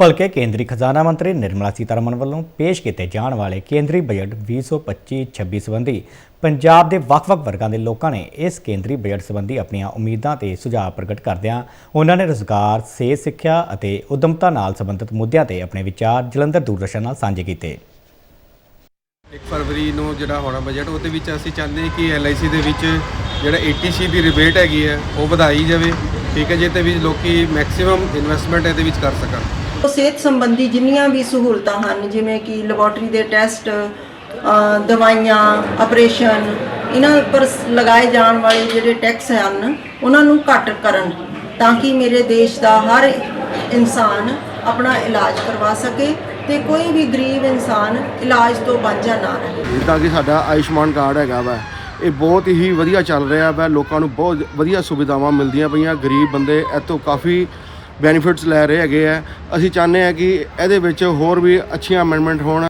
ਭਲਕੇ ਕੇਂਦਰੀ ਖਜ਼ਾਨਾ ਮੰਤਰੀ ਨਿਰਮਲਾ ਸੀਤਾਰਮਨ ਵੱਲੋਂ ਪੇਸ਼ ਕੀਤੇ ਜਾਣ ਵਾਲੇ ਕੇਂਦਰੀ ਬਜਟ 2025-26 ਸੰਬੰਧੀ ਪੰਜਾਬ ਦੇ ਵੱਖ-ਵੱਖ ਵਰਗਾਂ ਦੇ ਲੋਕਾਂ ਨੇ ਇਸ ਕੇਂਦਰੀ ਬਜਟ ਸੰਬੰਧੀ ਆਪਣੀਆਂ ਉਮੀਦਾਂ ਤੇ ਸੁਝਾਅ ਪ੍ਰਗਟ ਕਰਦਿਆਂ ਉਹਨਾਂ ਨੇ ਰੋਜ਼ਗਾਰ, ਸਿਹਤ ਸਿੱਖਿਆ ਅਤੇ ਉਦਮਤਾ ਨਾਲ ਸੰਬੰਧਿਤ ਮੁੱਦਿਆਂ ਤੇ ਆਪਣੇ ਵਿਚਾਰ ਜਲੰਧਰ ਦੂਰਦਰਸ਼ਨ ਨਾਲ ਸਾਂਝੇ ਕੀਤੇ। 1 ਫਰਵਰੀ ਨੂੰ ਜਿਹੜਾ ਹੋਣਾ ਬਜਟ ਉਹਦੇ ਵਿੱਚ ਅਸੀਂ ਚਾਹੁੰਦੇ ਹਾਂ ਕਿ LIC ਦੇ ਵਿੱਚ ਜਿਹੜਾ 80C ਦੀ ਰਿਬੇਟ ਹੈਗੀ ਹੈ ਉਹ ਵਧਾਈ ਜਾਵੇ ਠੀਕ ਹੈ ਜਿਹਦੇ ਵਿੱਚ ਲੋਕੀ ਮੈਕਸਿਮਮ ਇਨਵੈਸਟਮੈਂਟ ਇਹਦੇ ਵਿੱਚ ਕਰ ਸਕਣ ਸਿਹਤ ਸੰਬੰਧੀ ਜਿੰਨੀਆਂ ਵੀ ਸਹੂਲਤਾਂ ਹਨ, ਜਿਵੇਂ ਕਿ ਲੈਬੋਰਟਰੀ ਦੇ ਟੈਸਟ ਦਵਾਈਆਂ ਆਪਰੇਸ਼ਨ ਇਹਨਾਂ ਉੱਪਰ ਲਗਾਏ ਜਾਣ ਵਾਲੇ ਜਿਹੜੇ ਟੈਕਸ ਹਨ, ਉਹਨਾਂ ਨੂੰ ਘੱਟ ਕਰਨ ਤਾਂ ਕਿ ਮੇਰੇ ਦੇਸ਼ ਦਾ ਹਰ ਇਨਸਾਨ ਆਪਣਾ ਇਲਾਜ ਕਰਵਾ ਸਕੇ ਤੇ ਕੋਈ ਵੀ ਗਰੀਬ ਇਨਸਾਨ ਇਲਾਜ ਤੋਂ ਵਾਂਝਾ ਨਾ ਰਹੇ। ਜਿੱਦਾਂ ਕਿ ਸਾਡਾ ਆਯੁਸ਼ਮਾਨ ਕਾਰਡ ਹੈਗਾ ਵਾ, ਇਹ ਬਹੁਤ ਹੀ ਵਧੀਆ ਚੱਲ ਰਿਹਾ ਵਾ, ਲੋਕਾਂ ਨੂੰ ਬਹੁਤ ਵਧੀਆ ਸੁਵਿਧਾਵਾਂ ਮਿਲਦੀਆਂ ਪਈਆਂ, ਗਰੀਬ ਬੰਦੇ ਇੱਥੋਂ ਕਾਫੀ ਬੈਨੀਫਿਟਸ ਲੈ ਰਹੇ ਹੈਗੇ ਆ। ਅਸੀਂ ਚਾਹੁੰਦੇ ਆ ਕਿ ਇਹਦੇ ਵਿੱਚ ਹੋਰ ਵੀ ਅੱਛੀਆਂ ਅਮੈਂਡਮੈਂਟ ਹੋਣ।